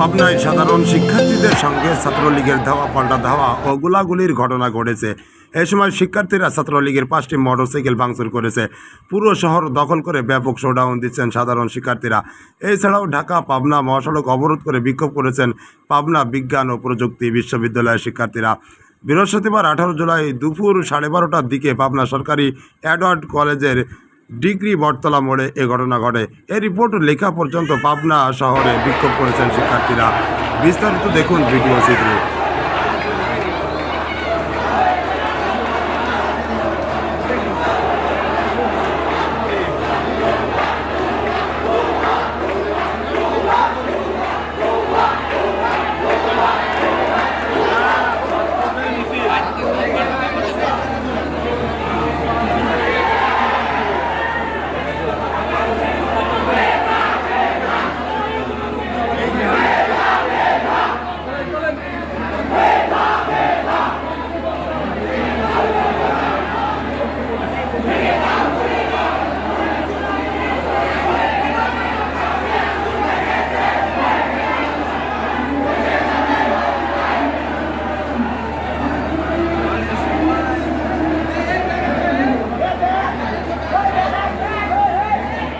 পাবনায় সাধারণ শিক্ষার্থীদের সঙ্গে ছাত্রলীগের ধাওয়া পাল্টা ধাওয়া ও গোলাগুলির ঘটনা ঘটেছে। এ সময় শিক্ষার্থীরা ছাত্রলীগের পাঁচটি মোটরসাইকেল ভাঙচুর করেছে। পুরো শহর দখল করে ব্যাপক শোডাউন দিচ্ছেন সাধারণ শিক্ষার্থীরা। এছাড়াও ঢাকা, পাবনা মহাসড়ক অবরোধ করে বিক্ষোভ করেছেন পাবনা বিজ্ঞান ও প্রযুক্তি বিশ্ববিদ্যালয়ের শিক্ষার্থীরা। বৃহস্পতিবার আঠারো জুলাই দুপুর সাড়ে বারোটার দিকে পাবনা সরকারি অ্যাডওয়ার্ড কলেজের ডিগ্রি বটতলা মোড়ে এ ঘটনা ঘটে। এই রিপোর্ট লেখা পর্যন্ত পাবনা শহরে বিক্ষোভ করেছেন শিক্ষার্থীরা। বিস্তারিত দেখুন ভিডিও চিত্রে